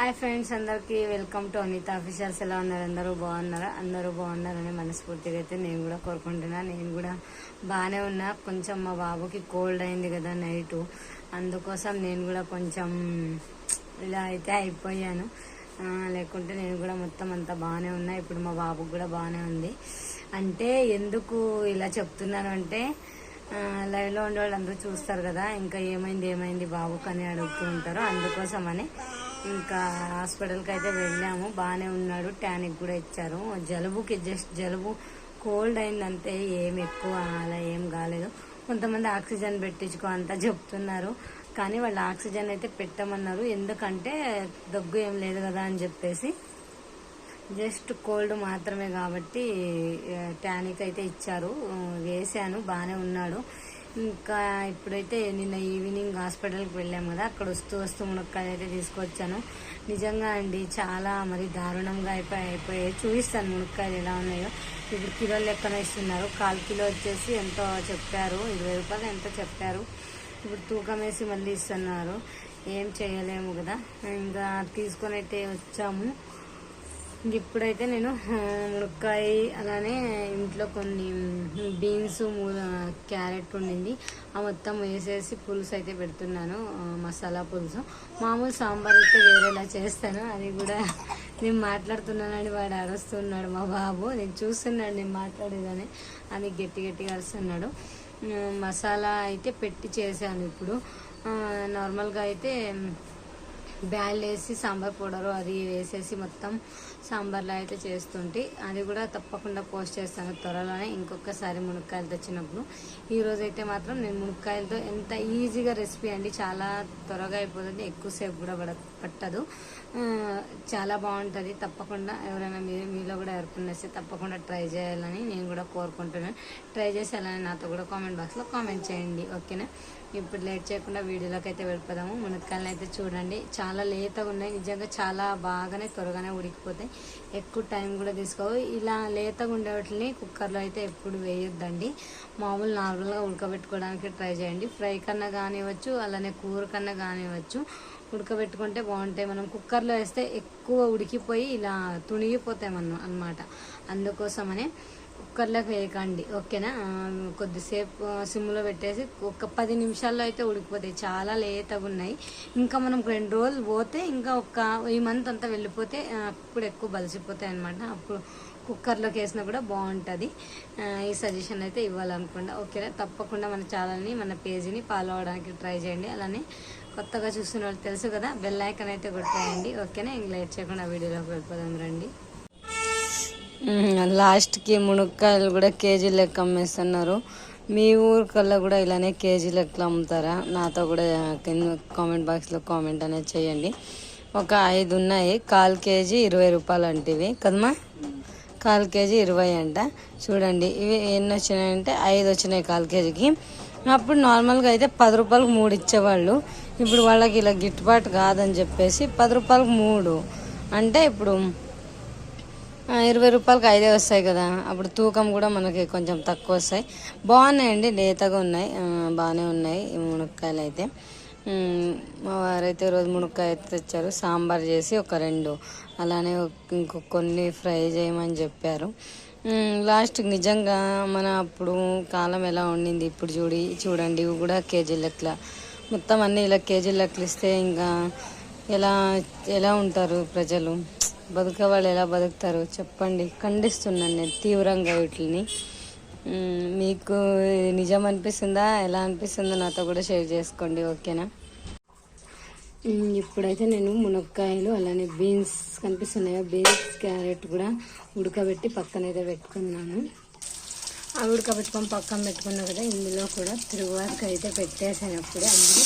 Hi friends అందరికీ welcome to Anitha officials ఎలా ఉన్నారు? అందరూ బాగున్నారా? అందరూ బాగున్నారని మనస్ఫూర్తిగా అయితే నేను కూడా కోరుకుంటున్నా. నేను కూడా బాగానే ఉన్నా. కొంచెం మా బాబుకి కోల్డ్ అయింది కదా నైట్ అందుకోసం నేను కూడా కొంచెం ఇలా అయితే అయిపోయాను. లేకుంటే నేను కూడా మొత్తం అంతా బాగానే ఉన్నా. ఇప్పుడు మా బాబుకి కూడా బాగానే ఉంది. అంటే ఎందుకు ఇలా చెప్తున్నాను అంటే లైవ్లో ఉండే వాళ్ళు అందరూ చూస్తారు కదా ఇంకా ఏమైంది ఏమైంది బాబుకు అని అడుగుతూ ఉంటారు. అందుకోసమని ఇంకా హాస్పిటల్కి అయితే వెళ్ళాము. బాగానే ఉన్నాడు. టానిక్ కూడా ఇచ్చారు. జలుబుకి జస్ట్ జలుబు కోల్డ్ అయిందంటే ఏం ఎక్కువ అలా ఏం కాలేదు. కొంతమంది ఆక్సిజన్ పెట్టించుకో అంతా చెప్తున్నారు. కానీ వాళ్ళు ఆక్సిజన్ అయితే పెట్టమన్నారు. ఎందుకంటే దగ్గు ఏం లేదు కదా అని చెప్పేసి జస్ట్ కోల్డ్ మాత్రమే కాబట్టి టానిక్ అయితే ఇచ్చారు. వేసాను వేశాను. బాగానే ఉన్నాడు. ఇంకా ఇప్పుడైతే నిన్న ఈవినింగ్ హాస్పిటల్కి వెళ్ళాము కదా అక్కడ వస్తూ వస్తూ మునక్కాయలు అయితే తీసుకొచ్చాను. నిజంగా అండి చాలా మరి దారుణంగా అయిపోయి అయిపోయాయి చూపిస్తాను మునక్కాయలు ఎలా ఉన్నాయో. ఇప్పుడు కిలో లెక్కన ఇస్తున్నారు. కాల్ కిలో వచ్చేసి ఎంతో చెప్పారు. ఇరవై రూపాయలు ఎంతో చెప్పారు. ఇప్పుడు తూకం వేసి మళ్ళీ ఇస్తున్నారు. ఏం చేయలేము కదా. ఇంకా తీసుకొని అయితే వచ్చాము. ఇంక ఇప్పుడైతే నేను మునక్కాయ అలానే ఇంట్లో కొన్ని బీన్స్ క్యారెట్ ఉండింది ఆ మొత్తం వేసేసి పులుసు అయితే పెడుతున్నాను మసాలా పులుసు. మామూలు సాంబార్ అయితే వేరేలా చేస్తాను అది కూడా నేను మాట్లాడుతున్నానని వాడు అరుస్తున్నాడు మా బాబు. నేను చూస్తున్నాడు నేను మాట్లాడేదని అని గట్టి గట్టిగా అరుస్తున్నాడు. మసాలా అయితే పెట్టి చేశాను ఇప్పుడు. నార్మల్గా అయితే బ్యాల్ వేసి సాంబార్ పౌడరు అది వేసేసి మొత్తం సాంబార్లో అయితే చేస్తుంటే. అది కూడా తప్పకుండా పోస్ట్ చేస్తాను త్వరలోనే. ఇంకొకసారి మునక్కాయలు తెచ్చినప్పుడు. ఈరోజు అయితే మాత్రం నేను మునక్కాయలతో ఎంత ఈజీగా రెసిపీ అండి. చాలా త్వరగా అయిపోతుంది. ఎక్కువసేపు కూడా పడ పట్టదు. చాలా బాగుంటుంది. తప్పకుండా ఎవరైనా మీరు మీలో కూడా ఎవరికైనా వస్తే తప్పకుండా ట్రై చేయాలని నేను కూడా కోరుకుంటున్నాను. ట్రై చేసి అలానే నాతో కూడా కామెంట్ బాక్స్లో కామెంట్ చేయండి. ఓకేనా? ఇప్పుడు లేట్ చేయకుండా వీడియోలోకి అయితే వెళ్ళిపోదాము. మునక్కాయలను అయితే చూడండి. చాలా లేతగా ఉన్నాయి. నిజంగా చాలా బాగానే త్వరగానే ఉడికిపోతాయి. ఎక్కువ టైం కూడా తీసుకోవు. ఇలా లేతగా ఉండే వాటిని కుక్కర్లో అయితే ఎప్పుడు వేయొద్దండి. మామూలు నార్మల్గా ఉడకబెట్టుకోవడానికి ట్రై చేయండి. ఫ్రై కన్నా కానివ్వచ్చు అలానే కూర కన్నా కానివ్వచ్చు ఉడకబెట్టుకుంటే బాగుంటాయి. మనం కుక్కర్లో వేస్తే ఎక్కువ ఉడికిపోయి ఇలా తుణిగిపోతాయి మనం అనమాట అందుకోసమనే కుక్కర్లోకి వేయకండి ఓకేనా? కొద్దిసేపు సిమ్లో పెట్టేసి ఒక పది నిమిషాల్లో అయితే ఉడికిపోతాయి. చాలా లేతగా ఉన్నాయి. ఇంకా మనం రెండు రోజులు పోతే ఇంకా ఒక ఈ మంత్ అంతా వెళ్ళిపోతే అప్పుడు ఎక్కువ బలిసిపోతాయి అనమాట అప్పుడు కుక్కర్లోకి వేసినా కూడా బాగుంటుంది. ఈ సజెషన్ అయితే ఇవ్వాలనుకుంటా. ఓకేనా? తప్పకుండా మన ఛానల్ని మన పేజీని ఫాలో అవడానికి ట్రై చేయండి. అలానే కొత్తగా చూస్తున్న వాళ్ళు తెలుసు కదా బెల్ ఐకన్ అయితే కొట్టేయండి. ఓకేనా? ఇంక లేట్ చేయకుండా వీడియోలోకి వెళ్ళిపోదాం రండి. లాస్ట్కి మునక్కాయలు కూడా కేజీ లెక్క అమ్మేస్తున్నారు. మీ ఊరికల్లా కూడా ఇలానే కేజీ లెక్కలు అమ్ముతారా? నాతో కూడా కింద కామెంట్ బాక్స్లో కామెంట్ అనేది చేయండి. ఒక ఐదు ఉన్నాయి. కాల్ కేజీ ఇరవై రూపాయలు అంటే కదమ్మా? కాల్ కేజీ ఇరవై అంట. చూడండి ఇవి ఎన్ని వచ్చినాయంటే ఐదు వచ్చినాయి కాల్ కేజీకి. అప్పుడు నార్మల్గా అయితే పది రూపాయలకు మూడు ఇచ్చేవాళ్ళు. ఇప్పుడు వాళ్ళకి ఇలా గిట్టుబాటు కాదని చెప్పేసి పది రూపాయలకు మూడు. అంటే ఇప్పుడు ఇరవై రూపాయలకి ఐదే వస్తాయి కదా. అప్పుడు తూకం కూడా మనకి కొంచెం తక్కువ వస్తాయి. బాగున్నాయండి లేతగా ఉన్నాయి. బాగానే ఉన్నాయి మునక్కాయలు అయితే. మా వారైతే రోజు మునక్కాయ అయితే తెచ్చారు. సాంబార్ చేసి ఒక రెండు. అలానే ఇంకొక కొన్ని ఫ్రై చేయమని చెప్పారు. లాస్ట్కి నిజంగా మన అప్పుడు కాలం ఎలా ఉండింది ఇప్పుడు చూడి చూడండి. ఇవి కూడా కేజీ లెక్కల. మొత్తం అన్నీ ఇలా కేజీ లెక్కలు ఇస్తే ఇంకా ఎలా ఎలా ఉంటారు ప్రజలు? బతుకే వాళ్ళు ఎలా బతుకుతారు చెప్పండి. ఖండిస్తున్నాను నేను తీవ్రంగా వీటిని మీకు నిజం అనిపిస్తుందా? ఎలా అనిపిస్తుందో నాతో కూడా షేర్ చేసుకోండి ఓకేనా? ఇప్పుడైతే నేను మునక్కాయలు అలానే బీన్స్ కనిపిస్తున్నాయో? బీన్స్ క్యారెట్ కూడా ఉడకబెట్టి పక్కనైతే పెట్టుకున్నాను. ఆ ఉడకబెట్టుకొని పక్కన పెట్టుకున్నా కదా ఇందులో కూడా తిరుగుబాటుకు అయితే పెట్టేసాను అప్పుడే అందులో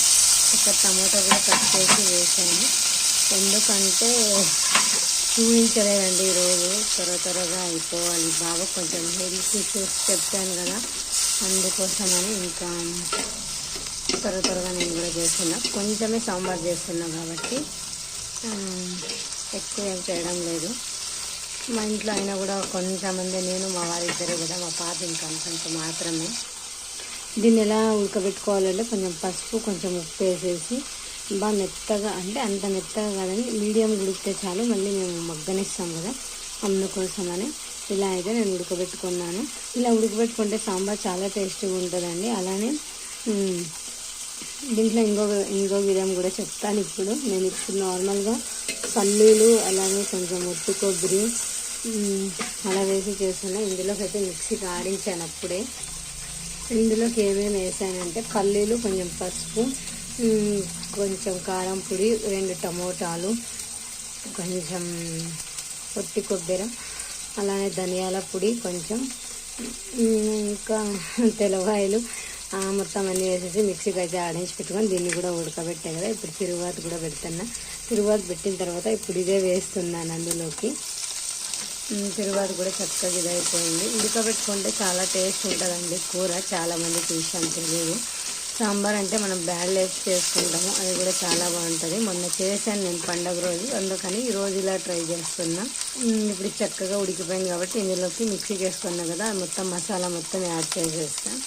ఒక టమాటా కూడా కట్ చేసి వేసాను. ఎందుకంటే చూపించలేదండి ఈరోజు. త్వర త్వరగా అయిపోవాలి బాబా. కొంచెం హెల్త్ ఇష్యూస్ చెప్తాను కదా అందుకోసమని ఇంకా త్వర త్వరగా నేను కూడా చేస్తున్నా. కొంచెమే సాంబార్ చేస్తున్నా కాబట్టి ఎక్కువ ఏం చేయడం లేదు. మా ఇంట్లో అయినా కూడా కొంతమంది నేను మా వారిద్దరే కదా మా పాప ఇంకా కొంచెం మాత్రమే. దీన్ని ఎలా ఉడకబెట్టుకోవాలంటే కొంచెం పసుపు కొంచెం ఉప్పు వేసేసి బాగా మెత్తగా అంటే అంత మెత్తగా కాదని మీడియం ఉడికితే చాలు మళ్ళీ మేము మగ్గనిస్తాం కదా అందుకోసం అని ఇలా అయితే నేను ఉడకబెట్టుకున్నాను. ఇలా ఉడకబెట్టుకుంటే సాంబార్ చాలా టేస్టీగా ఉంటుందండి. అలానే దీంట్లో ఇంకో ఇంకో విధం కూడా చెప్తాను ఇప్పుడు. నేను ఇప్పుడు నార్మల్గా పల్లీలు అలాగే కొంచెం ఒట్టి కొబ్బరి అలా వేసి చేస్తున్నా. ఇందులోకి అయితే మిక్సీకి ఆడించాను అప్పుడే. ఇందులోకి ఏమేమి వేసానంటే పల్లీలు కొంచెం పసుపు కొంచెం కారం పొడి రెండు టమోటాలు కొంచెం పొట్టి కొబ్బరి అలానే ధనియాల పొడి కొంచెం ఇంకా తెల్లవాయలు మొత్తం అన్నీ వేసేసి మిక్సీకి అయితే ఆడించి పెట్టుకొని దీన్ని కూడా ఉడకబెట్టే కదా. ఇప్పుడు తిరువాత కూడా పెడుతున్నా. తిరువాత పెట్టిన తర్వాత ఇప్పుడు ఇదే వేస్తున్నాను అందులోకి. తిరువాత కూడా చక్కగా ఇదైపోయింది. ఉడకబెట్టుకుంటే చాలా టేస్ట్ ఉంటుందండి కూర. చాలామంది చూసాను తెలియదు సాంబార్ అంటే మనం బ్యాడ్ వేసి చేసుకుంటాము అది కూడా చాలా బాగుంటుంది. మొన్న చేశాను నేను పండగ రోజు అందుకని ఈరోజు ఇలా ట్రై చేస్తున్నా. ఇప్పుడు చక్కగా ఉడికిపోయింది కాబట్టి ఇందులోకి మిక్సీకి వేసుకున్నా కదా మొత్తం మసాలా మొత్తం యాడ్ చేసేస్తాను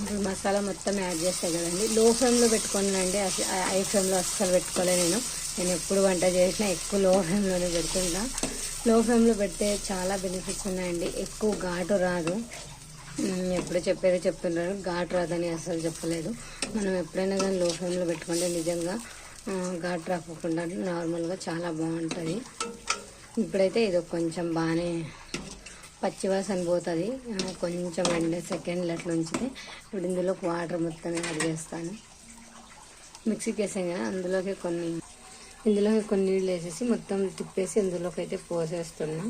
ఇప్పుడు మసాలా మొత్తం యాడ్ చేస్తాయి కదండి. లో ఫ్లేమ్లో పెట్టుకున్నానండి అసలు హై ఫ్లేమ్లో అస్సలు పెట్టుకోలే నేను. నేను ఎప్పుడు వంట చేసినా ఎక్కువ లో ఫ్లేమ్లోనే పెడుతుంటా. లో ఫ్లేమ్లో పెడితే చాలా బెనిఫిట్స్ ఉన్నాయండి. ఎక్కువ ఘాటు రాదు. ఎప్పుడు చెప్పేది చెప్తున్నారు. ఘాట్ రాదని అసలు చెప్పలేదు. మనం ఎప్పుడైనా కానీ లో ఫ్లేమ్లో పెట్టుకుంటే నిజంగా ఘాట్ రాకుండా నార్మల్గా చాలా బాగుంటుంది. ఇప్పుడైతే ఇది కొంచెం బాగానే పచ్చివాసన పోతుంది. కొంచెం రెండు సెకండ్లు అట్లా ఉంచితే ఇప్పుడు ఇందులోకి వాటర్ మొత్తం యాడ్ చేస్తాను. మిక్సీకి వేసాం కదా అందులోకి కొన్ని ఇందులోకి కొన్ని నీళ్ళు వేసేసి మొత్తం తిప్పేసి ఇందులోకి అయితే పోసేస్తున్నాను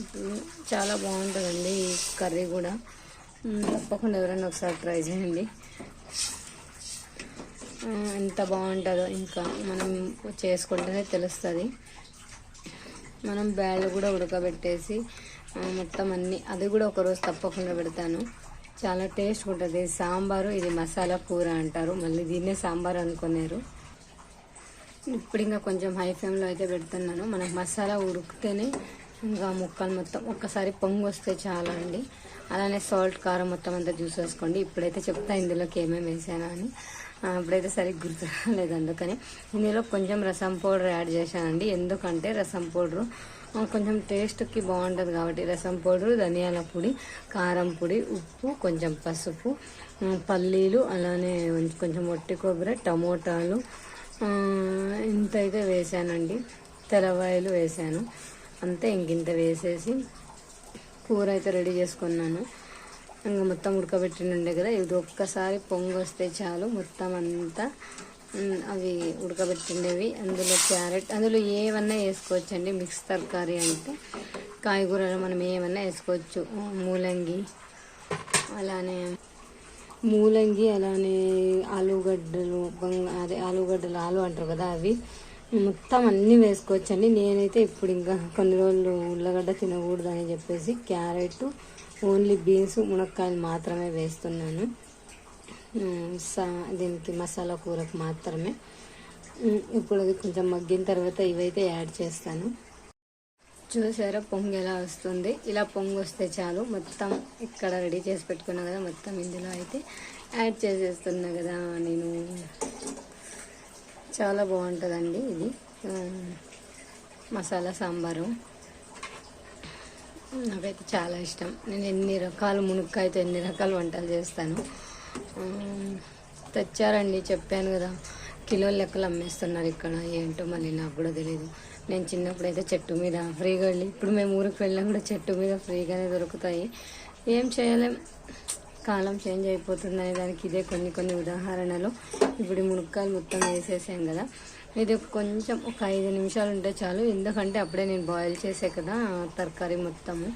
ఇప్పుడు చాలా బాగుంటుందండి ఈ కర్రీ కూడా. తప్పకుండా ఎవరైనా ఒకసారి ట్రై చేయండి. ఎంత బాగుంటుందో ఇంకా మనం చేసుకుంటేనే తెలుస్తుంది. మనం బ్యాళ్ళు కూడా ఉడకబెట్టేసి మొత్తం అన్ని అది కూడా ఒకరోజు తప్పకుండా పెడతాను. చాలా టేస్ట్ ఉంటుంది. సాంబారు ఇది మసాలా కూర అంటారు. మళ్ళీ దీన్నే సాంబార్ అనుకున్నారు ఇప్పుడు ఇంకా కొంచెం హై ఫ్లేమ్లో అయితే పెడుతున్నాను. మనకు మసాలా ఉడికితేనే ఇంకా ముక్కలు మొత్తం ఒక్కసారి పొంగు వస్తే చాలా అండి అలానే సాల్ట్ కారం మొత్తం అంతా చూసేసుకోండి ఇప్పుడైతే చెప్తా ఇందులోకి ఏమేమి వేసానా అని. ఇప్పుడైతే సరిగ్గా గుర్తు రాలేదు అందుకని. ఇందులో కొంచెం రసం పౌడర్ యాడ్ చేశానండి. ఎందుకంటే రసం పౌడరు కొంచెం టేస్ట్కి బాగుంటుంది కాబట్టి రసం పౌడర్ ధనియాల పొడి కారం పొడి ఉప్పు కొంచెం పసుపు పల్లీలు అలానే కొంచెం ఒట్టి కొబ్బరి టమోటాలు ఇంత అయితే వేసానండి. తెల్లవాయలు వేసాను. అంతే ఇంకింత వేసేసి కూర అయితే రెడీ చేసుకున్నాను. ఇంకా మొత్తం ఉడకబెట్టినుండే కదా ఇది ఒక్కసారి పొంగు వస్తే చాలు. మొత్తం అంతా అవి ఉడకబెట్టిండేవి. అందులో క్యారెట్ అందులో ఏమన్నా వేసుకోవచ్చండి. మిక్స్ తరకారీ అంటే కాయగూరలు మనం ఏమన్నా వేసుకోవచ్చు. మూలంగి అలానే మూలంగి అలానే ఆలుగడ్డలు బంగ అదే ఆలుగడ్డలు ఆలు అంటారు కదా అవి. మొత్తం అన్నీ వేసుకోవచ్చండి. నేనైతే ఇప్పుడు ఇంకా కొన్ని రోజులు ఉల్లగడ్డ తినకూడదు అని చెప్పేసి క్యారెట్ ఓన్లీ బీన్స్ మునక్కాయలు మాత్రమే వేస్తున్నాను. సా దీనికి మసాలా కూరకు మాత్రమే. ఇప్పుడు అది కొంచెం మగ్గిన తర్వాత ఇవైతే యాడ్ చేస్తాను. చూసారా పొంగు ఎలా వస్తుంది? ఇలా పొంగు వస్తే చాలు. మొత్తం ఇక్కడ రెడీ చేసి పెట్టుకున్నా కదా మొత్తం ఇందులో అయితే యాడ్ చేసేస్తున్నా కదా నేను. చాలా బాగుంటుందండి ఇది. మసాలా సాంబారు. నాకైతే చాలా ఇష్టం. నేను ఎన్ని రకాలు మునక్కాయతో ఎన్ని రకాల వంటలు చేస్తాను. తెచ్చారండి చెప్పాను కదా. కిలోల లెక్కలు అమ్మేస్తున్నారు ఇక్కడ. ఏంటో మళ్ళీ నాకు కూడా తెలియదు నేను చిన్నప్పుడు అయితే చెట్టు మీద ఫ్రీగా వెళ్ళి ఇప్పుడు మేము ఊరికి వెళ్ళినా కూడా చెట్టు మీద ఫ్రీగానే దొరుకుతాయి. ఏం చేయలేం. కాలం చేంజ్ అయిపోతుందనే దానికి ఇదే కొన్ని కొన్ని ఉదాహరణలు. ఇప్పుడు మునక్కాయలు మొత్తం వేసేసాం కదా. ఇది కొంచెం ఒక ఐదు నిమిషాలు ఉంటే చాలు. ఎందుకంటే అప్పుడే నేను బాయిల్ చేసే కదా తరకారీ మొత్తము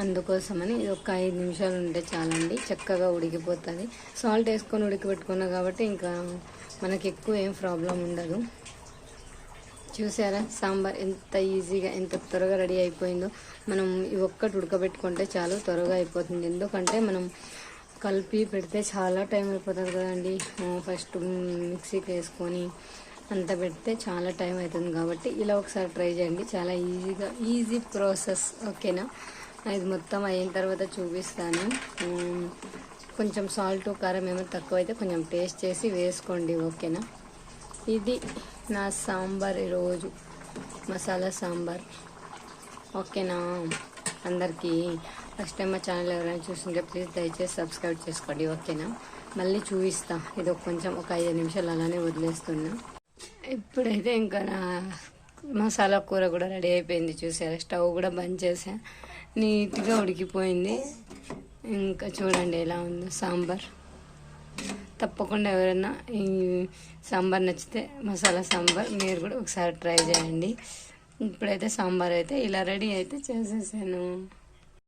అందుకోసమని ఇది ఒక ఐదు నిమిషాలు ఉంటే చాలండి. చక్కగా ఉడికిపోతుంది. సాల్ట్ వేసుకొని ఉడికిపెట్టుకున్నా కాబట్టి ఇంకా మనకి ఎక్కువ ఏం ప్రాబ్లం ఉండదు. చూసారా? సాంబార్ ఎంత ఈజీగా ఎంత త్వరగా రెడీ అయిపోయిందో. మనం ఇవి ఒక్కటి ఉడకబెట్టుకుంటే చాలు త్వరగా అయిపోతుంది. ఎందుకంటే మనం కలిపి పెడితే చాలా టైం అయిపోతుంది కదండి. ఫస్ట్ మిక్సీకి వేసుకొని అంత పెడితే చాలా టైం అవుతుంది కాబట్టి ఇలా ఒకసారి ట్రై చేయండి. చాలా ఈజీగా ఈజీ ప్రాసెస్ ఓకేనా? ఇది మొత్తం అయిన తర్వాత చూపిస్తాను. కొంచెం సాల్ట్ కారం ఏమో తక్కువ అయితే కొంచెం టేస్ట్ చేసి వేసుకోండి ఓకేనా? ఇది నా సాంబార్ ఈరోజు. మసాలా సాంబార్. ఓకేనా? అందరికీ ఫస్ట్ టైం మా ఛానల్ ఎవరైనా చూస్తుంటే ప్లీజ్ దయచేసి సబ్స్క్రైబ్ చేసుకోండి ఓకేనా? మళ్ళీ చూపిస్తా. ఇది ఒక కొంచెం ఒక ఐదు నిమిషాలు అలానే వదిలేస్తున్నా. ఇప్పుడైతే ఇంకా నా మసాలా కూర కూడా రెడీ అయిపోయింది చూసారా? స్టవ్ కూడా బంద్ చేసా. నీట్గా ఉడికిపోయింది. ఇంకా చూడండి ఎలా ఉందో సాంబార్. తప్పకుండా ఎవరైనా ఈ సాంబార్ నచ్చితే మసాలా సాంబార్ మీరు కూడా ఒకసారి ట్రై చేయండి. ఇప్పుడైతే సాంబార్ అయితే ఇలా రెడీ అయితే చేసేసాను.